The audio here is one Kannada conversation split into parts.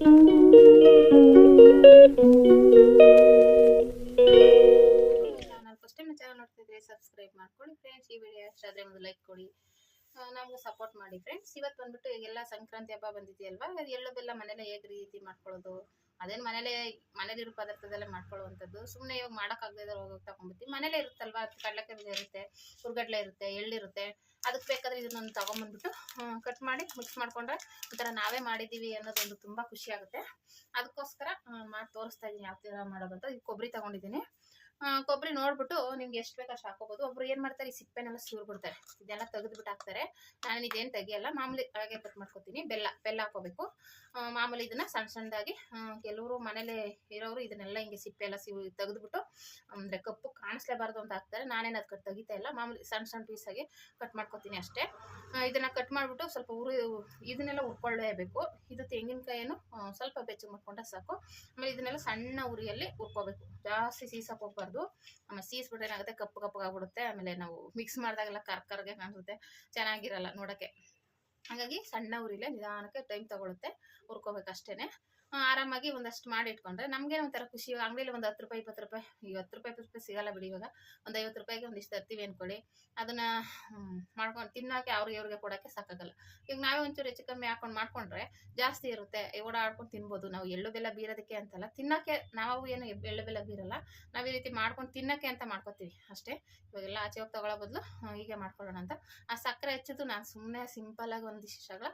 ನಾನು ಫಸ್ಟ್ ಟೈಮ್ ಚಾನಲ್ ನೋಡ್ತಿದ್ರೆ ಸಬ್ಸ್ಕ್ರೈಬ್ ಮಾಡ್ಕೊಳ್ಳಿ ಫ್ರೆಂಡ್ಸ್ ಈ ವಿಡಿಯೋ ಇಷ್ಟ ಆದರೆ ಒಂದು ಲೈಕ್ ಕೊಡಿ. ನಾವು ಸಪೋರ್ಟ್ ಮಾಡಿ ಫ್ರೆಂಡ್ಸ್ ಇವತ್ತು ಬಂದ್ಬಿಟ್ಟು ಎಲ್ಲ ಸಂಕ್ರಾಂತಿ ಹಬ್ಬ ಬಂದಿದೆಯಲ್ವಾ? ಎಳ್ಳು ಬೆಲ್ಲ ಮನೇಲೆ ಹೇಗೆ ರೀತಿ ಮಾಡ್ಕೊಳ್ಳೋದು? ಅದೇನು ಮನೇಲೆ ಮನೇಲಿರೋ ಪದಾರ್ಥದಲ್ಲೇ ಮಾಡ್ಕೊಳ್ಳುವಂಥದ್ದು? ಸುಮ್ಮನೆ ಇವಾಗ ಮಾಡೋಕ್ಕಾಗದೇ ಹೋಗಿ ತಗೊಂಡ್ಬಿಡ್ತೀವಿ ಮನೇಲೇ ಇರುತ್ತಲ್ವಾ? ಕಡಲೆಕಾಯಿ ಇರುತ್ತೆ, ಹುರ್ಗಡ್ಲೆ ಇರುತ್ತೆ ಎಳ್ಳಿರುತ್ತೆ ಅದಕ್ಕೆ ಬೇಕಾದ್ರೆ ಇದನ್ನೊಂದು ತೊಗೊಂಬಂದ್ಬಿಟ್ಟು ಕಟ್ ಮಾಡಿ ಮಿಕ್ಸ್ ಮಾಡ್ಕೊಂಡ್ರೆ ಒಂಥರ ನಾವೇ ಮಾಡಿದ್ದೀವಿ ಅನ್ನೋದೊಂದು ತುಂಬ ಖುಷಿ ಆಗುತ್ತೆ. ಅದಕ್ಕೋಸ್ಕರ ಮಾಡಿ ತೋರಿಸ್ತಾ ಇದ್ದೀನಿ ಯಾವ ಥರ ಮಾಡೋದಂತ. ಇದು ಕೊಬ್ಬರಿ ತೊಗೊಂಡಿದ್ದೀನಿ. ಕೊಬ್ಬರಿ ನೋಡ್ಬಿಟ್ಟು ನಿಮ್ಗೆ ಎಷ್ಟು ಬೇಕು ಅಷ್ಟು ಒಬ್ರು ಏನು ಮಾಡ್ತಾರೆ, ಈ ಸಿಪ್ಪೆನೆಲ್ಲ ಸೂರ್ ಬಿಡ್ತಾರೆ. ಇದೆಲ್ಲ ತೆಗೆದ್ಬಿಟ್ಟು ಹಾಕ್ತಾರೆ. ನಾನು ಇದೇನು ತೆಗಿಯಲ್ಲ, ಮಾಮೂಲಿ ಹಾಗೆ ಕಟ್ ಮಾಡ್ಕೊತೀನಿ. ಬೆಲ್ಲ ಬೆಲ್ಲ ಹಾಕೋಬೇಕು. ಮಾಮೂಲಿ ಇದನ್ನ ಸಣ್ಣ ಸಣ್ಣದಾಗಿ ಕೆಲವರು ಮನೇಲಿ ಇರೋರು ಇದನ್ನೆಲ್ಲ ಹಿಂಗೆ ಸಿಪ್ಪೆ ಎಲ್ಲ ಸಿ, ತೆಗೆದ್ಬಿಟ್ಟು, ಅಂದರೆ ಕಪ್ಪು ಕಾಣಿಸ್ಲೇಬಾರ್ದು ಅಂತ ಹಾಕ್ತಾರೆ. ನಾನೇನು ಅದು ಕಟ್ ತೆಗಿತಾ ಇಲ್ಲ. ಮಾಮೂಲಿ ಸಣ್ಣ ಸಣ್ಣ ಪೀಸಾಗಿ ಕಟ್ ಮಾಡ್ಕೊತೀನಿ ಅಷ್ಟೇ. ಇದನ್ನ ಕಟ್ ಮಾಡಿಬಿಟ್ಟು ಸ್ವಲ್ಪ ಉರಿ, ಇದನ್ನೆಲ್ಲ ಹುರ್ಕೊಳ್ಳೇಬೇಕು ಇದು ತೆಂಗಿನಕಾಯಿಯನ್ನು ಸ್ವಲ್ಪ ಬೆಚ್ಚಗೆ ಮಾಡ್ಕೊಂಡ್ರೆ ಸಾಕು. ಆಮೇಲೆ ಇದನ್ನೆಲ್ಲ ಸಣ್ಣ ಉರಿಯಲ್ಲಿ ಹುರ್ಕೋಬೇಕು ಜಾಸ್ತಿ ಸೀಸಕ್ಕೆ ಹೋಗ್ಬಾರ್ದು. ಆಮೇಲೆ ಸೀಸ್ಬಿಟ್ರೆ ಏನಾಗುತ್ತೆ? ಕಪ್ಪು ಕಪ್ಪಗಾಗ್ಬಿಡುತ್ತೆ ಆಮೇಲೆ ನಾವು ಮಿಕ್ಸ್ ಮಾಡಿದಾಗೆಲ್ಲ ಕರ್ ಕರ್ಗೆ ಕಾಣಿಸುತ್ತೆ. ಚೆನ್ನಾಗಿರಲ್ಲ ನೋಡೋಕ್ಕೆ. ಹಾಗಾಗಿ ಸಣ್ಣ ಉರಿಲೇ ನಿಧಾನಕ್ಕೆ ಟೈಮ್ ತಗೊಳುತ್ತೆ. ಹುರ್ಕೋಬೇಕು ಅಷ್ಟೇ ಆರಾಮಾಗಿ ಒಂದಷ್ಟು ಮಾಡಿ ಇಟ್ಕೊಂಡ್ರೆ ನಮಗೆ ಒಂಥರ ಖುಷಿ. ಅಂಗಡಿಯಲ್ಲಿ ಒಂದು ಹತ್ತು ರೂಪಾಯಿ, ಇಪ್ಪತ್ತು ರೂಪಾಯಿ ಈಗ ಹತ್ತು ರೂಪಾಯಿ, ಇಪ್ಪತ್ತು ರೂಪಾಯಿ ಸಿಗಲ್ಲ ಬಿಡಿ ಇವಾಗ. ಒಂದು ಐವತ್ತು ರೂಪಾಯಿಗೆ ಒಂದಿಷ್ಟು ತರ್ತೀವಿ ಅಂದ್ಕೊಳ್ಳಿ ಅದನ್ನು ಮಾಡ್ಕೊಂಡು ತಿನ್ನೋಕೆ ಅವ್ರಿಗೆ ಇವ್ರಿಗೆ ಕೊಡೋಕ್ಕೆ ಸಾಕಾಗಲ್ಲ. ಈಗ ನಾವೇ ಒಂಚೂರು ಹೆಚ್ಚು ಕಮ್ಮಿ ಹಾಕೊಂಡು ಮಾಡ್ಕೊಂಡ್ರೆ ಜಾಸ್ತಿ ಇರುತ್ತೆ. ಓಡಾಡ್ಕೊಂಡು ತಿನ್ಬೋದು. ನಾವು ಎಳ್ಳು ಬೆಲ್ಲ ಬೀರೋದಕ್ಕೆ ಅಂತಲ್ಲ ತಿನ್ನೋಕ್ಕೆ ನಾವು ಏನು ಎಳ್ಳು ಬೆಲ್ಲ ಬೀರಲ್ಲ. ನಾವು ಈ ರೀತಿ ಮಾಡ್ಕೊಂಡು ತಿನ್ನೋಕ್ಕೆ ಅಂತ ಮಾಡ್ಕೊತೀವಿ ಅಷ್ಟೇ. ಇವಾಗೆಲ್ಲ ಆಚೆ ಹೋಗಿ ತಗೊಳ್ಳೋ ಬದಲು ಹೀಗೆ ಮಾಡ್ಕೊಳ್ಳೋಣ ಅಂತ. ಆ ಸಕ್ಕರೆ ಹೆಚ್ಚಿದ್ದು ನಾನು ಸುಮ್ಮನೆ ಸಿಂಪಲಾಗಿ ಒಂದಿಷ್ಟು ಶಿಷ್ಟಾಗಳ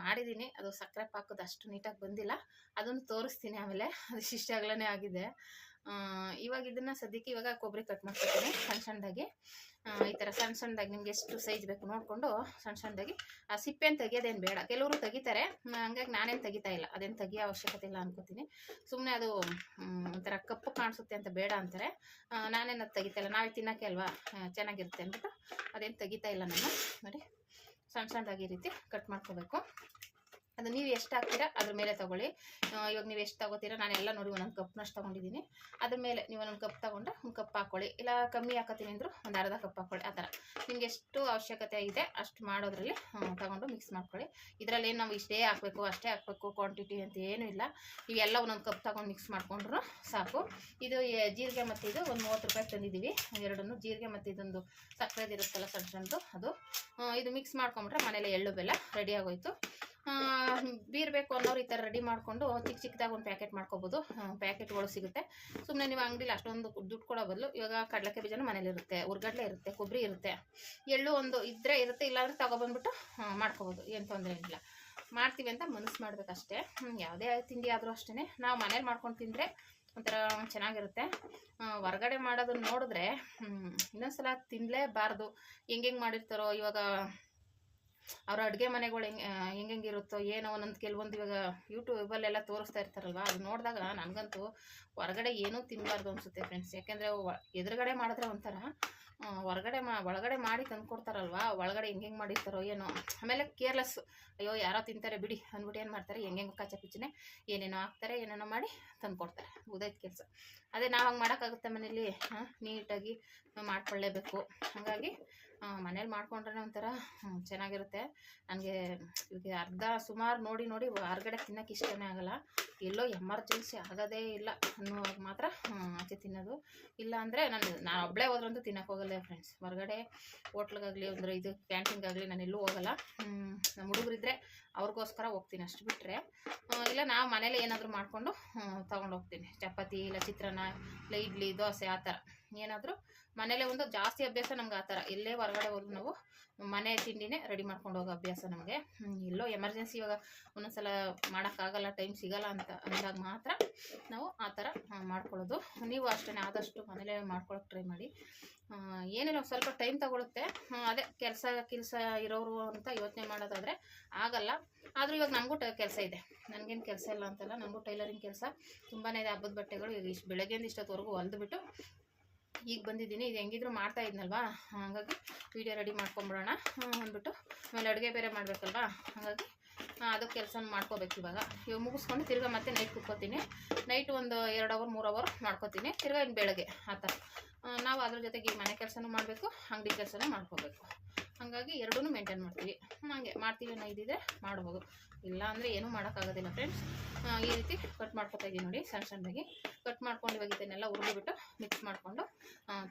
ಮಾಡಿದ್ದೀನಿ ಅದು ಸಕ್ಕರೆ ಪಾಕದ ಅಷ್ಟು ನೀಟಾಗಿ ಬಂದಿಲ್ಲ. ಅದನ್ನು ತೋರಿಸ್ತೀನಿ ಆಮೇಲೆ. ಅದು ಶಿಷ್ಟಾಗ್ಲೇ ಆಗಿದೆ. ಇವಾಗ ಇದನ್ನು ಸದ್ಯಕ್ಕೆ ಇವಾಗ ಕೊಬ್ಬರಿ ಕಟ್ ಮಾಡ್ಕೊತೀನಿ ಸಣ್ಣ ಸಣ್ಣದಾಗಿ. ಈ ಥರ ಸಣ್ಣ ಸಣ್ಣದಾಗಿ ನಿಮ್ಗೆ ಎಷ್ಟು ಸೈಜ್ ಬೇಕು ನೋಡಿಕೊಂಡು ಸಣ್ಣ ಸಣ್ಣದಾಗಿ. ಆ ಸಿಪ್ಪೆನ ತೆಗಿಯೋದೇನು ಬೇಡ. ಕೆಲವರು ತೆಗಿತಾರೆ. ಹಂಗಾಗಿ ನಾನೇನು ತೆಗಿತಾ ಇಲ್ಲ. ಅದೇನು ತೆಗಿಯೋ ಅವಶ್ಯಕತೆ ಇಲ್ಲ ಅನ್ಕೋತೀನಿ. ಸುಮ್ಮನೆ ಅದು ಒಂಥರ ಕಪ್ಪು ಕಾಣಿಸುತ್ತೆ ಅಂತ ಬೇಡ ಅಂತಾರೆ. ನಾನೇನು ಅದು ತೆಗಿತಾ ಇಲ್ಲ. ನಾವೇ ತಿನ್ನೋಕ್ಕೆ ಅಲ್ವಾ? ಚೆನ್ನಾಗಿರುತ್ತೆ ಅಂದ್ಬಿಟ್ಟು ಅದೇನು ತೆಗಿತಾ ಇಲ್ಲ ನಾನು. ನೋಡಿ. ಸಣ್ಣ ಸಣ್ಣದಾಗಿ ಈ ರೀತಿ ಕಟ್ ಮಾಡ್ಕೋಬೇಕು. ಅದು ನೀವು ಎಷ್ಟು ಹಾಕ್ತೀರಾ ಅದ್ರ ಮೇಲೆ ತಗೊಳ್ಳಿ. ಇವಾಗ ನೀವು ಎಷ್ಟು ತಗೋತೀರಾ, ನಾನು ಎಲ್ಲ ನೋಡಿ ಒಂದೊಂದು ಕಪ್ನಷ್ಟು ತೊಗೊಂಡಿದ್ದೀನಿ. ಅದ್ರ ಮೇಲೆ ನೀವು ಒಂದೊಂದು ಕಪ್ ತೊಗೊಂಡ್ರೆ ಒಂದು ಕಪ್ ಹಾಕ್ಕೊಳ್ಳಿ ಇಲ್ಲ ಕಮ್ಮಿ ಹಾಕತ್ತೀನಿ ಅಂದರೂ ಒಂದು ಅರ್ಧ ಕಪ್ ಹಾಕ್ಕೊಳ್ಳಿ ಆ ಥರ. ನಿಮ್ಗೆ ಎಷ್ಟು ಅವಶ್ಯಕತೆ ಇದೆ ಅಷ್ಟು ಮಾಡೋದ್ರಲ್ಲಿ ತೊಗೊಂಡು ಮಿಕ್ಸ್ ಮಾಡ್ಕೊಳ್ಳಿ. ಇದರಲ್ಲಿ ಏನು ನಾವು ಇಷ್ಟೇ ಹಾಕಬೇಕು, ಅಷ್ಟೇ ಹಾಕಬೇಕು ಕ್ವಾಂಟಿಟಿ ಅಂತ ಏನೂ ಇಲ್ಲ. ಇವೆಲ್ಲ ಒಂದೊಂದು ಕಪ್ ತಗೊಂಡು ಮಿಕ್ಸ್ ಮಾಡಿಕೊಂಡ್ರು ಸಾಕು. ಇದು ಜೀರಿಗೆ ಮತ್ತು ಇದು ಒಂದು ಮೂವತ್ತು ರೂಪಾಯಿ ತಂದಿದ್ದೀವಿ. ಎರಡನ್ನು ಜೀರಿಗೆ ಮತ್ತು ಇದೊಂದು ಸಕ್ಕರೆದಿರುತ್ತಲ್ಲ ಸಣ್ಣ ಸಣ್ಣದು, ಅದು. ಇದು ಮಿಕ್ಸ್ ಮಾಡ್ಕೊಂಬಿಟ್ರೆ ಮನೇಲಿ ಎಳ್ಳು ಬೆಲ್ಲ ರೆಡಿ ಆಗೋಯ್ತು. ಬೀರ್ಬೇಕು ಅನ್ನೋರು ಈ ಥರ ರೆಡಿ ಮಾಡಿಕೊಂಡು ಚಿಕ್ಕ ಚಿಕ್ಕದಾಗಿ ಒಂದು ಪ್ಯಾಕೆಟ್ ಮಾಡ್ಕೋಬೋದು. ಪ್ಯಾಕೆಟ್ಗಳು ಸಿಗುತ್ತೆ. ಸುಮ್ಮನೆ ನೀವು ಅಂಗಡಿಲಿ ಅಷ್ಟೊಂದು ದುಡ್ಡು ಕೊಡೋ ಬದಲು ಇವಾಗ ಕಡಲೆಕಾಯಿ ಬೀಜನೂ ಮನೇಲಿರುತ್ತೆ ಉರ್ಗಡ್ಲೆ ಇರುತ್ತೆ, ಕೊಬ್ಬರಿ ಇರುತ್ತೆ. ಎಳ್ಳು ಒಂದು ಇದ್ದರೆ ಇರುತ್ತೆ, ಇಲ್ಲಾಂದ್ರೆ ತಗೊಬಂದ್ಬಿಟ್ಟು ಮಾಡ್ಕೋಬೋದು. ಏನು ತೊಂದರೆ ಇಲ್ಲ. ಮಾಡ್ತೀವಿ ಅಂತ ಮನಸ್ಸು ಮಾಡಬೇಕಷ್ಟೇ. ಯಾವುದೇ ತಿಂಡಿ ಆದರೂ ಅಷ್ಟೇ ನಾವು ಮನೇಲಿ ಮಾಡ್ಕೊಂಡು ತಿಂದರೆ ಒಂಥರ ಚೆನ್ನಾಗಿರುತ್ತೆ. ಹೊರಗಡೆ ಮಾಡೋದನ್ನ ನೋಡಿದ್ರೆ ಇನ್ನೊಂದ್ಸಲ ತಿನ್ನಲೇಬಾರ್ದು ಹೆಂಗೆ ಮಾಡಿರ್ತಾರೋ ಇವಾಗ ಅವ್ರ ಅಡುಗೆ ಮನೆಗಳು ಹೆಂಗೆ ಹೆಂಗೆ ಹೆಂಗಿರುತ್ತೋ ಏನೋ ಒಂದೊಂದು ಕೆಲವೊಂದು ಇವಾಗ ಯೂಟ್ಯೂಬಲ್ಲೆಲ್ಲ ತೋರಿಸ್ತಾ ಇರ್ತಾರಲ್ವ ಅದು ನೋಡಿದಾಗ ನನಗಂತೂ ಹೊರಗಡೆ ಏನೂ ತಿನ್ನಬಾರ್ದು ಅನಿಸುತ್ತೆ ಫ್ರೆಂಡ್ಸ್ ಯಾಕೆಂದರೆ ಎದುರುಗಡೆ ಮಾಡಿದ್ರೆ ಒಂಥರ ಹೊರಗಡೆ ಮಾ, ಒಳಗಡೆ ಮಾಡಿ ತಂದ್ಕೊಡ್ತಾರಲ್ವ? ಒಳಗಡೆ ಹೆಂಗೆ ಮಾಡಿರ್ತಾರೋ ಏನೋ. ಆಮೇಲೆ ಕೇರ್ಲೆಸ್ ಅಯ್ಯೋ ಯಾರೋ ತಿಂತಾರೆ ಬಿಡಿ ಅಂದ್ಬಿಟ್ಟು ಏನು ಮಾಡ್ತಾರೆ? ಹೆಂಗೆ ಕಚ್ಚ ಪಿಚ್ಚನೆ ಏನೇನೋ ಹಾಕ್ತಾರೆ, ಏನೇನೋ ಮಾಡಿ ತಂದುಕೊಡ್ತಾರೆ. ಉದಯದ ಕೆಲಸ. ಅದೇ ನಾವು ಹಂಗೆ ಮಾಡೋಕ್ಕಾಗುತ್ತೆ ಮನೇಲಿ. ನೀಟಾಗಿ ಮಾಡ್ಕೊಳ್ಳೇಬೇಕು. ಹಾಗಾಗಿ ಮನೇಲಿ ಮಾಡ್ಕೊಂಡ್ರೆ ಒಂಥರ ಚೆನ್ನಾಗಿರುತ್ತೆ. ನನಗೆ ಈಗ ಅರ್ಧ ಸುಮಾರು ನೋಡಿ ನೋಡಿ ಹೊರ್ಗಡೆ ತಿನ್ನೋಕೆ ಇಷ್ಟನೇ ಆಗಲ್ಲ. ಎಲ್ಲೋ ಎಮರ್ಜೆನ್ಸಿ ಆಗೋದೇ ಇಲ್ಲ ಅನ್ನೋವಾಗ ಮಾತ್ರ ಆಚೆ ತಿನ್ನೋದು. ಇಲ್ಲ ಅಂದರೆ ನಾನು ನಾನು ಒಬ್ಬಳೇ ಹೋದ್ರಂತೂ ತಿನ್ನೋಕೆ ಹೋಗಲ್ಲ ಫ್ರೆಂಡ್ಸ್ ಹೊರಗಡೆ ಹೋಟ್ಲಿಗಾಗಲಿ ಅಂದರೆ ಇದು ಕ್ಯಾಂಟೀನ್ಗಾಗಲಿ ನಾನು ಎಲ್ಲೂ ಹೋಗಲ್ಲ. ನಮ್ಮ ಹುಡುಗರಿದ್ರೆ ಅವ್ರಿಗೋಸ್ಕರ ಹೋಗ್ತೀನಿ ಅಷ್ಟು ಬಿಟ್ಟರೆ ಇಲ್ಲ, ನಾವು ಮನೇಲಿ ಏನಾದರೂ ಮಾಡಿಕೊಂಡು ತೊಗೊಂಡು ಹೋಗ್ತೀನಿ. ಚಪಾತಿ ಇಲ್ಲ ಚಿತ್ರಾನ್ನ ಇಲ್ಲ ಇಡ್ಲಿ, ದೋಸೆ, ಆ ಥರ. ಏನಾದರೂ ಮನೇಲೆ ಒಂದು ಜಾಸ್ತಿ ಅಭ್ಯಾಸ ನಮ್ಗೆ ಆ ಥರ. ಎಲ್ಲೇ ಹೊರಗಡೆ ಹೋದ್ರು ನಾವು ಮನೆ ತಿಂಡಿನೇ ರೆಡಿ ಮಾಡ್ಕೊಂಡು ಹೋಗೋ ಅಭ್ಯಾಸ ನಮಗೆ. ಎಲ್ಲೋ ಎಮರ್ಜೆನ್ಸಿ ಇವಾಗ ಒಂದೊಂದ್ಸಲ ಮಾಡೋಕ್ಕಾಗಲ್ಲ ಟೈಮ್ ಸಿಗಲ್ಲ ಅಂತ ಅಂದಾಗ ಮಾತ್ರ ನಾವು ಆ ಥರ ಮಾಡ್ಕೊಳ್ಳೋದು. ನೀವು ಅಷ್ಟೇ ಆದಷ್ಟು ಮನೇಲೆ ಮಾಡ್ಕೊಳಕ್ಕೆ ಟ್ರೈ ಮಾಡಿ. ಏನಿಲ್ಲ ಸ್ವಲ್ಪ ಟೈಮ್ ತಗೊಳುತ್ತೆ. ಅದೇ ಕೆಲಸ ಕೆಲಸ ಇರೋರು ಅಂತ ಯೋಚನೆ ಮಾಡೋದಾದರೆ ಆಗಲ್ಲ. ಆದರೂ ಇವಾಗ ನನಗೂ ಟ, ಕೆಲಸ ಇದೆ. ನನಗೇನು ಕೆಲಸ ಇಲ್ಲ ಅಂತಲ್ಲ ನನಗೂ ಟೈಲರಿಂಗ್ ಕೆಲಸ ತುಂಬಾ ಇದೆ. ಹಬ್ಬದ ಬಟ್ಟೆಗಳು ಈಗ ಇಷ್ಟು ಬೆಳಗ್ಗೆಯಿಂದ ಇಷ್ಟೊತ್ತವರೆಗೂ ಹೊಲ್ದುಬಿಟ್ಟು ಈಗ ಬಂದಿದ್ದೀನಿ. ಇದು ಹೆಂಗಿದ್ರು ಮಾಡ್ತಾ ಇದ್ನಲ್ವಾ? ಹಾಗಾಗಿ ವೀಡಿಯೋ ರೆಡಿ ಮಾಡ್ಕೊಂಬಿಡೋಣ. ಅಂದ್ಬಿಟ್ಟು ಆಮೇಲೆ ಅಡುಗೆ ಬೇರೆ ಮಾಡಬೇಕಲ್ವಾ? ಹಾಗಾಗಿ ಅದು ಕೆಲಸ ಮಾಡ್ಕೋಬೇಕು ಇವಾಗ. ಇವಾಗ ಮುಗಿಸ್ಕೊಂಡು ತಿರ್ಗಾ ಮತ್ತೆ ನೈಟ್ ಕುಕ್ಕೋತೀನಿ ನೈಟ್ ಒಂದು ಎರಡು ಅವರ್ ಮೂರು ಅವರ್ ಮಾಡ್ಕೋತೀನಿ. ತಿರ್ಗಾ ಇನ್ನು ಬೆಳಗ್ಗೆ, ಆ ಥರ. ನಾವು ಅದ್ರ ಜೊತೆಗೆ ಈ ಮನೆ ಕೆಲಸನೂ ಮಾಡಬೇಕು, ಅಂಗಡಿ ಕೆಲಸನೂ ಮಾಡ್ಕೋಬೇಕು. ಹಾಗಾಗಿ ಎರಡೂ ಮೇಂಟೈನ್ ಮಾಡ್ತೀವಿ. ಹಾಗೆ ಮಾಡ್ತೀವಿ ಅನ್ನೋ ಇದಿದೆ ಮಾಡ್ಬೋದು. ಇಲ್ಲ ಅಂದರೆ ಏನೂ ಮಾಡೋಕ್ಕಾಗೋದಿಲ್ಲ ಫ್ರೆಂಡ್ಸ್ ಈ ರೀತಿ ಕಟ್ ಮಾಡ್ಕೊತಾ ಇದ್ದೀವಿ ನೋಡಿ, ಸಣ್ಣ ಸಣ್ಣದಾಗಿ. ಕಟ್ ಮಾಡ್ಕೊಂಡು ಇವಾಗ ಇದನ್ನೆಲ್ಲ ಮಿಕ್ಸ್ ಮಾಡಿಕೊಂಡು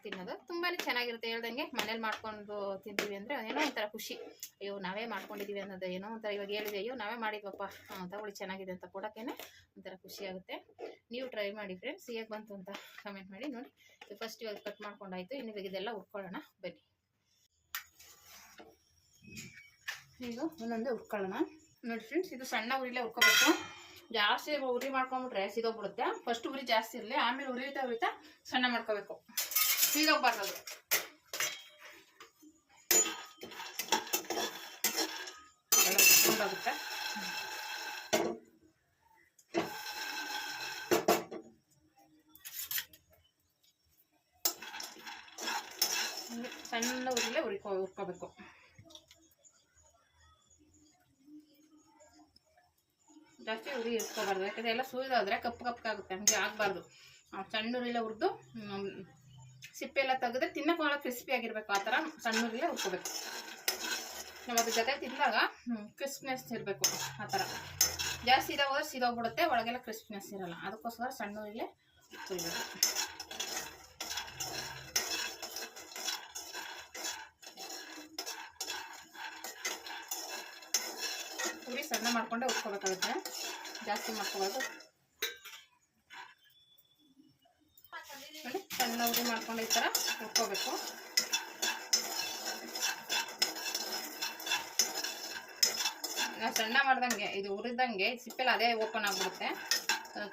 ತಿನ್ನೋದು. ತುಂಬಾ ಚೆನ್ನಾಗಿರುತ್ತೆ ಹೇಳ್ದಂಗೆ. ಮನೇಲಿ ಮಾಡ್ಕೊಂಡು ತಿಂತೀವಿ ಅಂದರೆ ಏನೋ ಒಂಥರ ಖುಷಿ. ಅಯ್ಯೋ, ನಾವೇ ಮಾಡ್ಕೊಂಡಿದ್ದೀವಿ ಅನ್ನೋದು ಏನೋ ಒಂಥರ ಇವಾಗ ಹೇಳಿದೆ ಅಯ್ಯೋ, ನಾವೇ ಮಾಡಿದ್ವಪ್ಪ ತಗೊಳ್ಳಿ, ಚೆನ್ನಾಗಿದೆ ಅಂತ ಕೊಡೋಕ್ಕೇನೆ ಒಂಥರ ಖುಷಿ ಆಗುತ್ತೆ. ನೀವು ಟ್ರೈ ಮಾಡಿ ಫ್ರೆಂಡ್ಸ್ ಹೇಗೆ ಬಂತು ಅಂತ ಕಮೆಂಟ್ ಮಾಡಿ ನೋಡಿ. ಫಸ್ಟ್ ಇವಾಗ ಕಟ್ ಮಾಡ್ಕೊಂಡಾಯ್ತು. ಇನ್ನು ಇವಾಗ ಇದೆಲ್ಲ ಉಟ್ಕೊಳ್ಳೋಣ ಬನ್ನಿ. ಈಗ ಒಂದೊಂದೇ ಉಟ್ಕೊಳ್ಳೋಣ ನೋಡಿ ಫ್ರೆಂಡ್ಸ್ ಇದು ಸಣ್ಣ ಉರಿಲೇ ಉಟ್ಕೋಬೇಕು ಜಾಸ್ತಿ ಉರಿ ಮಾಡ್ಕೊಂಬಿಟ್ರೆ ಸಿದೋಗ್ಬಿಡುತ್ತೆ ಫಸ್ಟ್ ಉರಿ ಜಾಸ್ತಿ ಇರಲಿ, ಆಮೇಲೆ ಉರಿತಾ ಉರಿತಾ ಸಣ್ಣ ಮಾಡ್ಕೋಬೇಕು. ಎಲ್ಲ ಸಣ್ಣ ಉರಿಲೇ ಉರಿಕೋ ಉರ್ಕೋಬೇಕು ಜಾಸ್ತಿ ಉರಿ ಇಟ್ಕೋಬಾರ್ದು. ಯಾಕಂದರೆ ಎಲ್ಲ ಸುರಿದಾದ್ರೆ ಕಪ್ಪು ಕಪ್ಪಾಗುತ್ತೆ ಹಂಗೆ ಆಗಬಾರ್ದು. ಸಣ್ಣ ಉರಿಲೇ ಹುರಿದು ಸಿಪ್ಪೆ ಎಲ್ಲ ತೆಗೆದ್ರೆ ತಿನ್ನಕ್ಕೆ ಭಾಳ ಕ್ರಿಸ್ಪಿ ಆಗಿರ್ಬೇಕು. ಆ ಥರ ಸಣ್ಣ ಉರಿಲೇ ಹುರ್ಕೋಬೇಕು. ನಾವು ಅದ್ರ ಜೊತೆ ತಿಂದಾಗ ಕ್ರಿಸ್ಪಿನೆಸ್ ಇರಬೇಕು ಆ ಥರ. ಜಾಸ್ತಿ ಇದಾಗೋದ್ರೆ ಸಿದೋಗ್ಬಿಡುತ್ತೆ, ಒಳಗೆಲ್ಲ ಕ್ರಿಸ್ಪಿನೆಸ್ ಇರೋಲ್ಲ. ಅದಕ್ಕೋಸ್ಕರ ಸಣ್ಣ ಉರಿಲೇ ಹುರಿಬೇಕು ಉರಿ ಸಣ್ಣ ಮಾಡ್ಕೊಂಡೆ ಉಟ್ಕೋಬೇಕಾಗುತ್ತೆ. ಜಾಸ್ತಿ ಮಾಡ್ಕೋಬಾರ್ದು. ಸಣ್ಣ ಉರಿ ಮಾಡ್ಕೊಂಡು ಈ ಥರ ಉಟ್ಕೋಬೇಕು. ನಾವು ಸಣ್ಣ ಮಾಡ್ದಂಗೆ, ಇದು ಉರಿದಂಗೆ ಸಿಪ್ಪೆಲ್ಲ ಅದೇ ಓಪನ್ ಆಗಿಬಿಡುತ್ತೆ.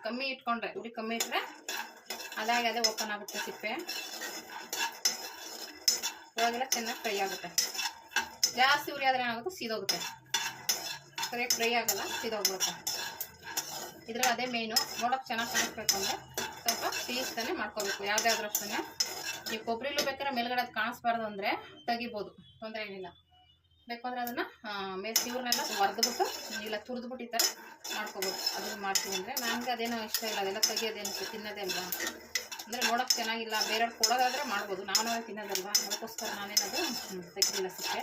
ಕಮ್ಮಿ ಇಟ್ಕೊಂಡ್ರೆ ಉರಿ ಕಮ್ಮಿ ಇಟ್ಟರೆ ಅದಾಗಿ ಅದೇ ಓಪನ್ ಆಗುತ್ತೆ ಸಿಪ್ಪೆ. ಇವಾಗೆಲ್ಲ ಚೆನ್ನಾಗಿ ಫ್ರೈ ಆಗುತ್ತೆ. ಜಾಸ್ತಿ ಉರಿ ಆದರೆ ಏನಾಗುತ್ತೆ ಸೀದೋಗುತ್ತೆ. ಸರಿಯಾಗಿ ಫ್ರೈ ಆಗಲ್ಲ, ಸಿದೋಗ್ಬಿಡುತ್ತೆ. ಇದ್ರಲ್ಲಿ ಅದೇ ಮೇನು ನೋಡೋಕೆ ಚೆನ್ನಾಗಿ ಕಾಣಿಸ್ಬೇಕು ಅಂದರೆ ಸ್ವಲ್ಪ ಟೇಸ್ಟನ್ನೇ ಮಾಡ್ಕೋಬೇಕು. ಯಾವುದಾದ್ರೂ ಅಷ್ಟೇ ನೀವು ಕೊಬ್ಬರಿಲೂ ಬೇಕಾದ್ರೆ ಮೇಲ್ಗಡೆ ಅದು ಕಾಣಿಸ್ಬಾರ್ದು ಅಂದರೆ ತೆಗಿಬೋದು. ತೊಂದರೆ ಏನಿಲ್ಲ. ಬೇಕಂದ್ರೆ ಅದನ್ನು ಮೇಲೆ ಇವ್ರನ್ನೆಲ್ಲ ಒರೆದ್ಬಿಟ್ಟು, ಇಲ್ಲ ತುರಿದ್ಬಿಟ್ಟು ಈ ಥರ ಮಾಡ್ಕೋಬೋದು. ಅದನ್ನು ಮಾಡ್ತೀವಿ ಅಂದರೆ ನನಗೆ ಅದೇನೋ ಇಷ್ಟ ಇಲ್ಲ, ಅದೆಲ್ಲ ತೆಗಿಯೋದೇನು ತಿನ್ನೋದೇ ಅಲ್ವಾ? ಅಂದರೆ ನೋಡೋಕೆ ಚೆನ್ನಾಗಿಲ್ಲ, ಬೇರೆಯವ್ರು ಕೊಡೋದಾದರೆ ಮಾಡ್ಬೋದು. ನಾನು ತಿನ್ನೋದಲ್ವಾ? ಅದಕ್ಕೋಸ್ಕರ ನಾನೇನದು ತೆಗಿಲಿಲ್ಲ ಸಿಕ್ಕೆ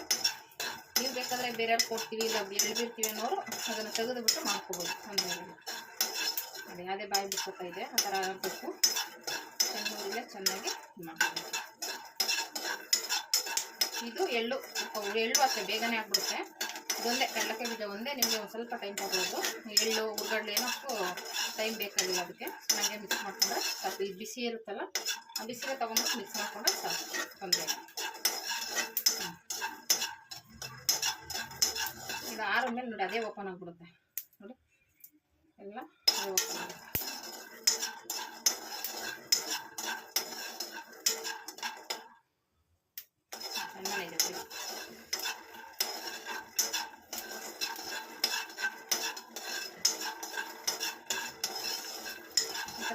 ನೀವು ಬೇಕಾದರೆ ಬೇರೆ ಕೊಡ್ತೀವಿ ಇಲ್ಲ ಎಳ್ಬಿರ್ತೀವಿ ಅನ್ನೋರು ಅದನ್ನು ತೆಗೆದುಬಿಟ್ಟು ಮಾಡ್ಕೋಬೋದು ಅಂದರೆ ಅದೇ ಯಾವುದೇ ಬಾಯಿ ಬಿಟ್ಕೋತಾ ಇದೆ, ಆ ಥರ ಆಗಬೇಕು. ಚೆನ್ನೂರಿಗೆ ಚೆನ್ನಾಗಿ ಮಾಡ್ಕೋಬೇಕು ಇದು ಎಳ್ಳು ಎಳ್ಳು ಅಷ್ಟೇ ಬೇಗನೆ ಆಗ್ಬಿಡುತ್ತೆ. ಇದೊಂದೇ ಕಡಲಕ್ಕೆ ಬೀಜ ಒಂದೇ, ನಿಮಗೆ ಒಂದು ಸ್ವಲ್ಪ ಟೈಮ್ ತಗೊಳ್ಳೋದು. ಎಳ್ಳು ಉರ್ಗಡ್ಲೆ ಏನೋ ಅಷ್ಟು ಟೈಮ್ ಬೇಕಾಗಿಲ್ಲ ಅದಕ್ಕೆ. ಚೆನ್ನಾಗೆ ಮಿಕ್ಸ್ ಮಾಡ್ಕೊಂಡ್ರೆ ಸಾಕು. ಇದು ಬಿಸಿ ಇರುತ್ತಲ್ಲ, ಆ ಬಿಸಿಗೆ ತೊಗೊಂಡ್ಬಿಟ್ಟು ಮಿಕ್ಸ್ ಮಾಡ್ಕೊಂಡ್ರೆ ಸಾಕು. ತೊಂದರೆ ಇದು ಆರ ಮೇಲೆ ನೋಡಿ, ಅದೇ ಓಪನ್ ಆಗಿಬಿಡುತ್ತೆ. ನೋಡಿ. ಎಲ್ಲ ಓಪನ್ ಆಗುತ್ತೆ.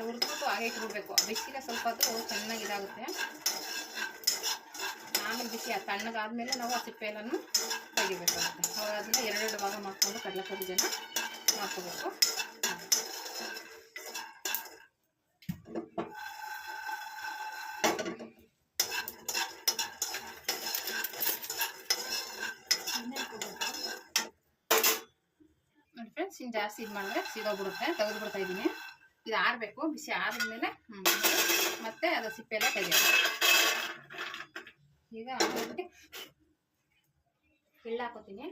ಹುರಿದ್ಬಿಟ್ಟು ಹಾಗೆ ಇಟ್ಬಿಡ್ಬೇಕು. ಬಿಸಿಗೆ ಸ್ವಲ್ಪ ಅದು ಚೆನ್ನಾಗಿ ಇದಾಗುತ್ತೆ. ಆಮೇಲೆ ಬಿಸಿ ತಣ್ಣಗಾದ್ಮೇಲೆ ನಾವು ಆ ಸಿಪ್ಪೆ ಎಲ್ಲನೂ ತೆಗಿಬೇಕಾಗುತ್ತೆ ಅವಾಗ ಅದನ್ನ ಎರಡೆರಡು ಭಾಗ ಮಾಡಿಕೊಂಡು ಕಡಲೆಕಾಯಿ ಬೀಜನ ನೋಡಿ ಫ್ರೆಂಡ್ಸ್ ಇನ್ನು ಜಾಸ್ತಿ ಇದು ಮಾಡಿದ್ರೆ ಸಿಗೋಗ್ಬಿಡುತ್ತೆ. ತೆಗೆದು ಬಿಡ್ತಾ ಇದ್ದೀನಿ. ಇದು ಆರಬೇಕು. ಬಿಸಿ ಆದಮೇಲೆ ಮತ್ತೆ ಅದು ಸಿಪ್ಪೆ ಎಲ್ಲ ಈಗ ಎಳ್ಳು ಹಾಕೋತೀನಿ.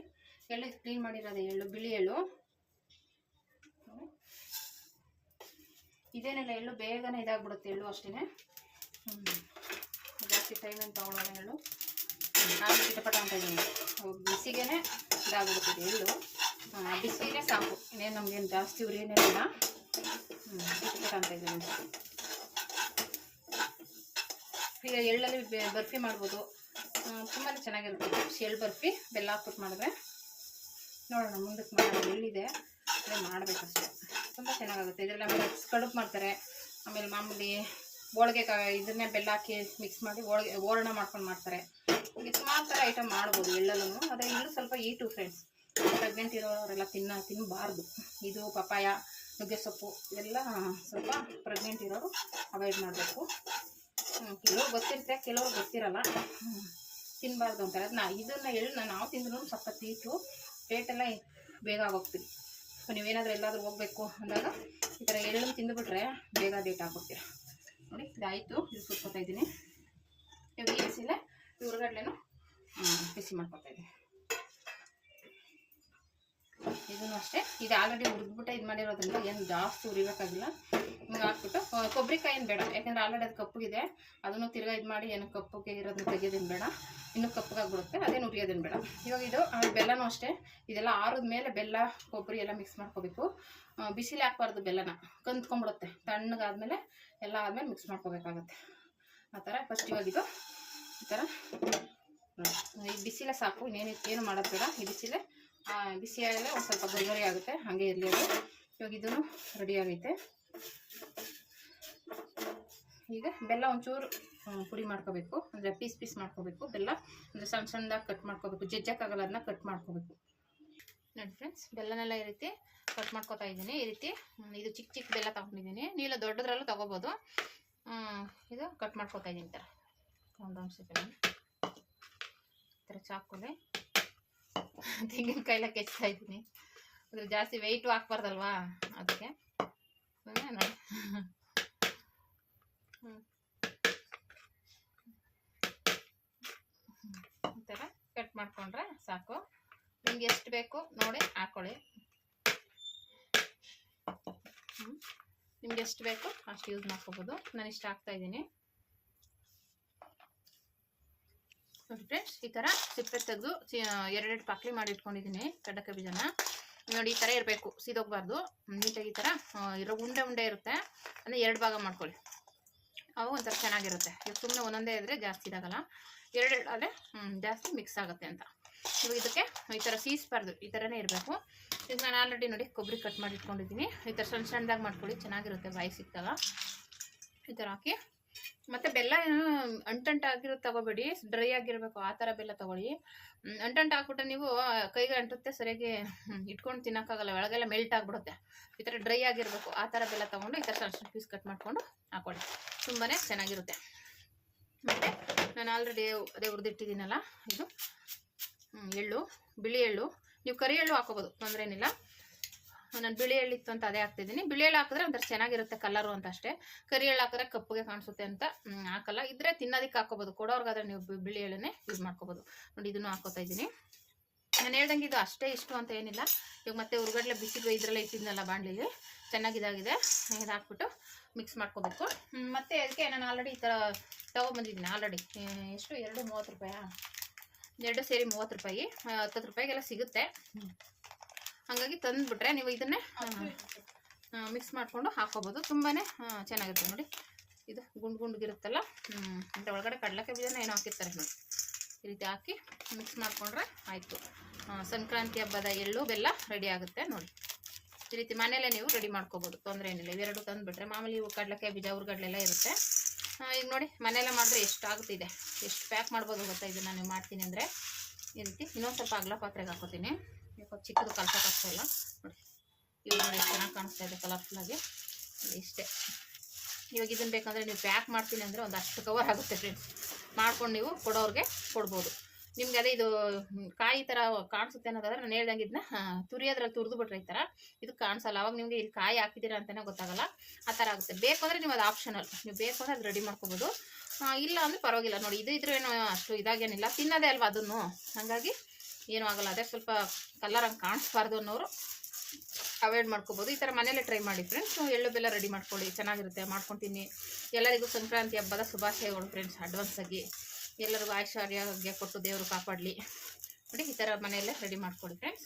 ಎಳ್ಳು ಕ್ಲೀನ್ ಮಾಡಿರೋದು ಎಳ್ಳು, ಬಿಳಿ ಎಳ್ಳು. ಇದೇನೆಲ್ಲ ಎಳ್ಳು ಬೇಗನೆ ಇದಾಗ್ಬಿಡುತ್ತೆ ಎಳ್ಳು ಅಷ್ಟೇ ಜಾಸ್ತಿ ಟೈಮ್ ಏನು ತಗೊಳ್ಳೋಣ ಎಳ್ಳು. ನಾನು ಚಿಟಪಟ ಅಂತ ಇದ್ದೀನಿ. ಬಿಸಿಗೆನೆ ಇದಾಗ್ಬಿಡುತ್ತೆ ಇದು ಎಳ್ಳು. ಬಿಸಿಗೆ ಸಾಕು. ಇನ್ನೇನು ನಮಗೇನು ಜಾಸ್ತಿ ಉರಿಯೇನಿಲ್ಲ ಚಿಟಪಟ ಅಂತ ಇದ್ದೀನಿ. ಈಗ ಎಳ್ಳಲ್ಲಿ ಬರ್ಫಿ ಮಾಡ್ಬೋದು. ತುಂಬಾ ಚೆನ್ನಾಗಿರುತ್ತೆ. ಶೆಲ್ ಬರ್ಫಿ, ಬೆಲ್ಲ ಹಾಕ್ಬಿಟ್ಟು ಮಾಡಿದ್ರೆ. ನೋಡೋಣ, ಮುಂದಕ್ಕೆ ಮಾಡೋಣ. ಎಳ್ಳಿದೆ. ಅದೇ ಮಾಡಬೇಕಷ್ಟೇ. ತುಂಬ ಚೆನ್ನಾಗಾಗುತ್ತೆ. ಇದರಲ್ಲಿ ಆಮೇಲೆ ಕಡುಬು ಮಾಡ್ತಾರೆ. ಆಮೇಲೆ ಮಾಮೂಲಿ ಹೋಳಿಗೆ ಇದನ್ನೇ ಬೆಲ್ಲ ಹಾಕಿ ಮಿಕ್ಸ್ ಮಾಡಿ ಹೋಳಿಗೆ ಓರಣ ಮಾಡ್ಕೊಂಡು ಮಾಡ್ತಾರೆ. ಹೀಗೆ ಸುಮಾರು ಥರ ಐಟಮ್ ಮಾಡ್ಬೋದು ಎಳ್ಳಲ್ಲೂ ಆದರೆ ಇನ್ನೂ ಸ್ವಲ್ಪ ಈಟು ಫ್ರೆಂಡ್ಸ್ ಪ್ರೆಗ್ನೆಂಟ್ ಇರೋರೆಲ್ಲ ತಿನ್ನ ತಿನ್ನಬಾರ್ದು ಇದು ಪಪಾಯ ನುಗ್ಗೆ ಸೊಪ್ಪು, ಇವೆಲ್ಲ ಸ್ವಲ್ಪ ಪ್ರೆಗ್ನೆಂಟ್ ಇರೋರು ಅವಾಯ್ಡ್ ಮಾಡಬೇಕು. ಕೆಲವ್ರು ಗೊತ್ತಿರುತ್ತೆ, ಕೆಲವ್ರು ಗೊತ್ತಿರಲ್ಲ. ತಿನ್ನಬಾರ್ದು ಅಂತಾರೆ. ಅದನ್ನ ಇದನ್ನ ಎಳ್ಳು ನಾವು ತಿಂದ್ರು ಸ್ವಲ್ಪ ತೀಟು ಪೇಟೆಲ್ಲ ಬೇಗ ಹೋಗ್ತೀವಿ ನೀವೇನಾದರೂ ಎಲ್ಲಾದರೂ ಹೋಗ್ಬೇಕು ಅಂದಾಗ ಈ ಥರ ಎಳ್ಳು ತಿಂದುಬಿಟ್ರೆ ಬೇಗ ಡೇಟ್ ಆಗ್ಬಿಡ್ತೀರ. ನೋಡಿ, ಇದಾಯಿತು. ಇದು ಸುಟ್ಕೊತಾ ಇದ್ದೀನಿ. ಇವಾಗ ಈ ಬಿಸಿಲೆ ಈ ಉರ್ಗಡ್ಲೆನೂ ಬಿಸಿ ಮಾಡ್ಕೊತಾ ಇದ್ದೀನಿ. ಇದನ್ನು ಅಷ್ಟೇ. ಇದು ಆಲ್ರೆಡಿ ಹುರಿದ್ಬಿಟ್ಟು ಇದು ಮಾಡಿರೋದ್ರಿಂದ ಏನು ಜಾಸ್ತಿ ಉರಿಬೇಕಾಗಿಲ್ಲ. ಹಿಂಗೆ ಹಾಕ್ಬಿಟ್ಟು ಕೊಬ್ಬರಿಕಾಯಿ ಏನು ಬೇಡ. ಯಾಕಂದ್ರೆ ಆಲ್ರೆಡಿ ಅದು ಕಪ್ಪಗಿದೆ. ಅದನ್ನು ತಿರ್ಗಾ ಇದು ಮಾಡಿ ಏನು ಕಪ್ಪಗೆ ಇರೋದನ್ನ ತೆಗೆಯೋದೇನು ಬೇಡ. ಇನ್ನೂ ಕಪ್ಪಗಾಗ್ಬಿಡುತ್ತೆ ಅದೇ ನುರಿಯೋದೇನು ಬೇಡ. ಇವಾಗ ಇದು ಬೆಲ್ಲನೂ ಅಷ್ಟೇ. ಇದೆಲ್ಲ ಆರದ ಮೇಲೆ ಬೆಲ್ಲ ಕೊಬ್ಬರಿ ಎಲ್ಲ ಮಿಕ್ಸ್ ಮಾಡ್ಕೋಬೇಕು. ಬಿಸಿಲು ಹಾಕ್ಬಾರ್ದು ಬೆಲ್ಲನ. ಕಂತ್ಕೊಂಡ್ಬಿಡುತ್ತೆ ತಣ್ಣಗಾದ್ಮೇಲೆ ಎಲ್ಲ ಆದಮೇಲೆ ಮಿಕ್ಸ್ ಮಾಡ್ಕೋಬೇಕಾಗತ್ತೆ. ಆ ಥರ ಫಸ್ಟ್ ಇವಾಗ ಇದು. ಈ ಥರ. ಈ ಬಿಸಿಲೇ ಸಾಕು ಇನ್ನೇನು ಏನು ಮಾಡೋದು ಬೇಡ. ಈ ಬಿಸಿಲೇ ಆ, ಬಿಸಿ ಆಗಲೇ ಒಂದು ಸ್ವಲ್ಪ ಗರಿಗರಿ ಆಗುತ್ತೆ ಹಾಗೆ ಇರಲಿ ಅದು. ಇವಾಗ ಇದನ್ನು ರೆಡಿ ಆಗೈತೆ. ಈಗ ಬೆಲ್ಲ ಒಂಚೂರು ಪುಡಿ ಮಾಡ್ಕೋಬೇಕು. ಅಂದರೆ ಪೀಸ್ ಪೀಸ್ ಮಾಡ್ಕೋಬೇಕು ಬೆಲ್ಲ. ಅಂದರೆ ಸಣ್ಣ ಸಣ್ಣದಾಗಿ ಕಟ್ ಮಾಡ್ಕೋಬೇಕು. ಜಜ್ಜಕ್ಕಾಗಲ್ಲ ಅದನ್ನ ಕಟ್ ಮಾಡ್ಕೋಬೇಕು. ನೋಡಿ ಫ್ರೆಂಡ್ಸ್ ಬೆಲ್ಲನೆಲ್ಲ ಈ ರೀತಿ ಕಟ್ ಮಾಡ್ಕೊತಾ ಇದ್ದೀನಿ. ಈ ರೀತಿ ಇದು ಚಿಕ್ಕ ಚಿಕ್ಕ ಬೆಲ್ಲ ತಗೊಂಡಿದ್ದೀನಿ. ನೀಲ ದೊಡ್ಡದ್ರಲ್ಲೂ ತೊಗೋಬೋದು. ಇದು ಕಟ್ ಮಾಡ್ಕೋತಾ ಇದ್ದೀನಿ ಥರ. ಒಂದೊಂದು ಈ ಥರ ಚಾಕುಲೆ ತೆಂಗಿನಕಾಯಿಲ್ಲ ಕೆಚ್ತಾ ಇದ್ದೀನಿ. ಅದ್ರ ಜಾಸ್ತಿ ವೆಯ್ಟು ಹಾಕ್ಬಾರ್ದಲ್ವಾ ಅದಕ್ಕೆ ಸುಮ್ನೆ ನೋಡಿ ಹ್ಮ್. ಈ ಥರ ಕಟ್ ಮಾಡ್ಕೊಂಡ್ರೆ ಸಾಕು ನಿಮ್ಗೆ ಎಷ್ಟು ಬೇಕು ನೋಡಿ ಹಾಕೊಳ್ಳಿ. ನಿಮ್ಗೆ ಎಷ್ಟು ಬೇಕು ಅಷ್ಟು ಯೂಸ್ ಮಾಡ್ಕೋಬೋದು. ನಾನು ಇಷ್ಟ ಹಾಕ್ತಾ ಇದ್ದೀನಿ. ನೋಡಿ ಫ್ರೆಂಡ್ಸ್ ಈ ಥರ ಸಿಪ್ಪೆ ತೆಗೆದು ಎರಡೆರಡು ಪಾಕ್ಲಿ ಮಾಡಿ ಇಟ್ಕೊಂಡಿದ್ದೀನಿ ಕಡಕ ಬೀಜನ. ನೋಡಿ, ಈ ಥರ ಇರಬೇಕು ಸೀದೋಗ್ಬಾರ್ದು ನೀಟಾಗಿ ಈ ಥರ ಇರೋ ಉಂಡೆ ಉಂಡೆ ಇರುತ್ತೆ. ಅಂದರೆ ಎರಡು ಭಾಗ ಮಾಡ್ಕೊಳ್ಳಿ. ಅವು ಒಂಥರ ಚೆನ್ನಾಗಿರುತ್ತೆ. ಈಗ ಸುಮ್ಮನೆ ಒಂದೊಂದೇ ಇದ್ದರೆ ಜಾಸ್ತಿ ಇದಾಗಲ್ಲ. ಎರಡೆರಡು ಆದರೆ ಜಾಸ್ತಿ ಮಿಕ್ಸ್ ಆಗುತ್ತೆ ಅಂತ. ಇವಾಗ ಇದಕ್ಕೆ ಈ ಥರ ಸೀಸ್ಬಾರ್ದು ಈ ಥರನೇ ಇರಬೇಕು. ಈಗ ನಾನು ಆಲ್ರೆಡಿ ನೋಡಿ ಕೊಬ್ಬರಿ ಕಟ್ ಮಾಡಿ ಇಟ್ಕೊಂಡಿದ್ದೀನಿ. ಈ ಥರ ಸಣ್ಣ ಸಣ್ಣದಾಗಿ ಮಾಡ್ಕೊಳ್ಳಿ, ಚೆನ್ನಾಗಿರುತ್ತೆ, ಬಾಯಿ ಸಿಕ್ತಾಗ ಈ ಥರ ಹಾಕಿ. ಮತ್ತು ಬೆಲ್ಲ ಏನು ಅಂಟಂಟಾಗಿರೋದು ತಗೋಬೇಡಿ, ಡ್ರೈ ಆಗಿರಬೇಕು, ಆ ಥರ ಬೆಲ್ಲ ತಗೊಳ್ಳಿ. ಅಂಟಂಟು ಹಾಕ್ಬಿಟ್ಟು ನೀವು ಕೈಗೆ ಅಂಟುತ್ತೆ, ಸರಿಯಾಗಿ ಇಟ್ಕೊಂಡು ತಿನ್ನೋಕ್ಕಾಗಲ್ಲ, ಒಳಗೆಲ್ಲ ಮೆಲ್ಟ್ ಆಗಿಬಿಡುತ್ತೆ. ಈ ಥರ ಡ್ರೈ ಆಗಿರಬೇಕು, ಆ ಥರ ಬೆಲ್ಲ ತೊಗೊಂಡು ಈ ಥರ ಸಣ್ಣ ಸಣ್ಣ ಪೀಸ್ ಕಟ್ ಮಾಡಿಕೊಂಡು ಹಾಕೊಳ್ಳಿ. ತುಂಬಾ ಚೆನ್ನಾಗಿರುತ್ತೆ. ಮತ್ತು ನಾನು ಆಲ್ರೆಡಿ ಅದೇ ಹುರಿದಿಟ್ಟಿದ್ದೀನಲ್ಲ, ಇದು. ಎಳ್ಳು, ಬಿಳಿ ಎಳ್ಳು. ನೀವು ಕರಿ ಎಳ್ಳು ಹಾಕೋಬೋದು, ತೊಂದರೆ ಏನಿಲ್ಲ. ನಾನು ಬಿಳಿ ಎಳ್ಳು ಇತ್ತು ಅಂತ ಅದೇ ಹಾಕ್ತಿದ್ದೀನಿ. ಬಿಳಿ ಎಳ್ಳು ಹಾಕಿದ್ರೆ ಒಂಥರ ಚೆನ್ನಾಗಿರುತ್ತೆ ಕಲರು ಅಂತ ಅಷ್ಟೇ. ಕರಿ ಎಳ್ಳು ಹಾಕಿದ್ರೆ ಕಪ್ಪಗೆ ಕಾಣಿಸುತ್ತೆ ಅಂತ ಹಾಕಲ್ಲ. ಇದ್ರೆ ತಿನ್ನೋದಕ್ಕೆ ಹಾಕೋಬೋದು. ಕೊಡೋರ್ಗಾದ್ರೆ ನೀವು ಬಿಳಿ ಎಳ್ಳನ್ನೇ ಯೂಸ್ ಮಾಡ್ಕೋಬೋದು. ನೋಡಿ, ಇದನ್ನು ಹಾಕೋತಾ ಇದ್ದೀನಿ. ನಾನು ಹೇಳ್ದಂಗೆ ಇದು ಅಷ್ಟೇ ಇಷ್ಟು ಅಂತ ಏನಿಲ್ಲ. ಇವಾಗ ಮತ್ತೆ ಉರ್ಗಡ್ಲೆ ಬಿಸಿಲು ಇದರಲ್ಲೇ ಇಟ್ಟಿದ್ನಲ್ಲ ಬಾಣಲಿಲಿ ಚೆನ್ನಾಗಿದಾಗಿದೆ. ಇದು ಹಾಕ್ಬಿಟ್ಟು ಮಿಕ್ಸ್ ಮಾಡ್ಕೋಬೇಕು. ಮತ್ತೆ ಅದಕ್ಕೆ ನಾನು ಆಲ್ರೆಡಿ ಈ ಥರ ತೊಗೊಬಂದಿದ್ದೀನಿ ಆಲ್ರೆಡಿ ಎಷ್ಟು? ಎರಡು ಮೂವತ್ತು ರೂಪಾಯಾ? ಎರಡು ಸೇರಿ ಮೂವತ್ತು ರೂಪಾಯಿ ಹತ್ತತ್ತು ರೂಪಾಯಿಗೆಲ್ಲ ಸಿಗುತ್ತೆ. ಹಾಗಾಗಿ ತಂದುಬಿಟ್ರೆ ನೀವು ಇದನ್ನೇ ಮಿಕ್ಸ್ ಮಾಡಿಕೊಂಡು ಹಾಕೋಬೋದು. ತುಂಬಾ ಚೆನ್ನಾಗಿರುತ್ತೆ ನೋಡಿ. ಇದು ಗುಂಡು ಗುಂಡ್ಗಿರುತ್ತಲ್ಲ ಹ್ಞೂ ಮತ್ತು ಒಳಗಡೆ ಕಡಲಕ್ಕೆ ಬೀಜನ ಏನೋ ಹಾಕಿರ್ತಾರೆ ನೋಡಿ. ಈ ರೀತಿ ಹಾಕಿ ಮಿಕ್ಸ್ ಮಾಡಿಕೊಂಡ್ರೆ ಆಯಿತು. ಸಂಕ್ರಾಂತಿ ಹಬ್ಬದ ಎಳ್ಳು ಬೆಲ್ಲ ರೆಡಿ ಆಗುತ್ತೆ ನೋಡಿ. ಈ ರೀತಿ ಮನೆಯಲ್ಲೇ ನೀವು ರೆಡಿ ಮಾಡ್ಕೋಬೋದು. ತೊಂದರೆ ಏನಿಲ್ಲ. ಇವೆರಡು ತಂದುಬಿಟ್ರೆ ಮಾಮೂಲಿ ಇವು ಕಡಲೆಕಾಯಿ ಬೀಜ ಹುರ್ಗಡ್ಲೆಲ್ಲ ಇರುತ್ತೆ. ಈಗ ನೋಡಿ, ಮನೆಯಲ್ಲೇ ಮಾಡಿದ್ರೆ ಎಷ್ಟು ಆಗುತ್ತಿದೆ. ಎಷ್ಟು ಪ್ಯಾಕ್ ಮಾಡ್ಬೋದು ಗೊತ್ತಾ? ಇದನ್ನು ನೀವು ಮಾಡ್ತೀನಿ ಅಂದರೆ. ಈ ರೀತಿ ಇನ್ನೊಂದು ಸ್ವಲ್ಪ ಅಗಲ ಪಾತ್ರೆಗೆ ಹಾಕೋತೀನಿ. ಈಗ ಚಿಕ್ಕದು ಕಲ್ಸೋಕ್ಕಾಗ್ತಾ ಇಲ್ಲ. ನೋಡಿ ಇವಾಗ ನೋಡಿ ಚೆನ್ನಾಗಿ ಕಾಣಿಸ್ತಾ ಇದೆ ಕಲರ್ಫುಲ್ಲಾಗಿ ಇಷ್ಟೇ. ಇವಾಗ ಇದನ್ನು ಬೇಕಂದರೆ ನೀವು ಪ್ಯಾಕ್ ಮಾಡ್ತೀನಿ ಅಂದರೆ ಒಂದು ಅಷ್ಟು ಕವರ್ ಆಗುತ್ತೆ ಫ್ರೆಂಡ್ಸ್ ಮಾಡ್ಕೊಂಡು ನೀವು ಕೊಡೋರಿಗೆ ಕೊಡ್ಬೋದು. ನಿಮ್ಗೆ ಅದೇ ಇದು ಕಾಯಿ ಥರ ಕಾಣಿಸುತ್ತೆ ಅನ್ನೋದಾದ್ರೆ ನಾನು ಹೇಳ್ದಂಗೆ ಇದನ್ನ ತುರಿಯೋದ್ರಲ್ಲಿ ತುರಿದು ಬಿಟ್ರೆ ಈ ಥರ ಇದು ಕಾಣಿಸಲ್ಲ, ಅವಾಗ ನಿಮಗೆ ಇಲ್ಲಿ ಕಾಯಿ ಹಾಕಿದ್ದೀರಾ ಅಂತಲೇ ಗೊತ್ತಾಗಲ್ಲ, ಆ ಥರ ಆಗುತ್ತೆ. ಬೇಕು ಅಂದರೆ ನೀವು ಅದು ಆಪ್ಷನಲ್ ನೀವು ಬೇಕು ಅಂದರೆ ಅದು ರೆಡಿ ಮಾಡ್ಕೋಬೋದು. ಇಲ್ಲ ಅಂದರೆ ಪರವಾಗಿಲ್ಲ, ನೋಡಿ, ಇದು ಇದ್ರೆ ಏನೋ ಅಷ್ಟು ಇದಾಗೇನಿಲ್ಲ, ತಿನ್ನೋದೇ ಅಲ್ವಾ ಅದನ್ನು? ಹಾಗಾಗಿ ಏನೂ ಆಗಲ್ಲ, ಅದೇ ಸ್ವಲ್ಪ ಕಲರ್ ಹಂಗೆ ಕಾಣಿಸ್ಬಾರ್ದು ಅನ್ನೋರು ಅವಾಯ್ಡ್ ಮಾಡ್ಕೋಬೋದು. ಈ ಥರ ಮನೇಲೆ ಟ್ರೈ ಮಾಡಿ ಫ್ರೆಂಡ್ಸ್ ಎಳ್ಳು ಬೆಲ್ಲ ರೆಡಿ ಮಾಡ್ಕೊಳ್ಳಿ, ಚೆನ್ನಾಗಿರುತ್ತೆ ಮಾಡ್ಕೊತೀನಿ ಎಲ್ಲರಿಗೂ ಸಂಕ್ರಾಂತಿ ಹಬ್ಬದ ಶುಭಾಶಯಗಳು ಫ್ರೆಂಡ್ಸ್ ಅಡ್ವಾನ್ಸ್ ಆಗಿ. ಎಲ್ಲರಿಗೂ ಆಯುಷ್ಯ ಕೊಟ್ಟು ದೇವರು ಕಾಪಾಡಲಿ. ನೋಡಿ ಈ ಥರ ಮನೆಯಲ್ಲೇ ರೆಡಿ ಮಾಡ್ಕೊಳ್ಳಿ ಫ್ರೆಂಡ್ಸ್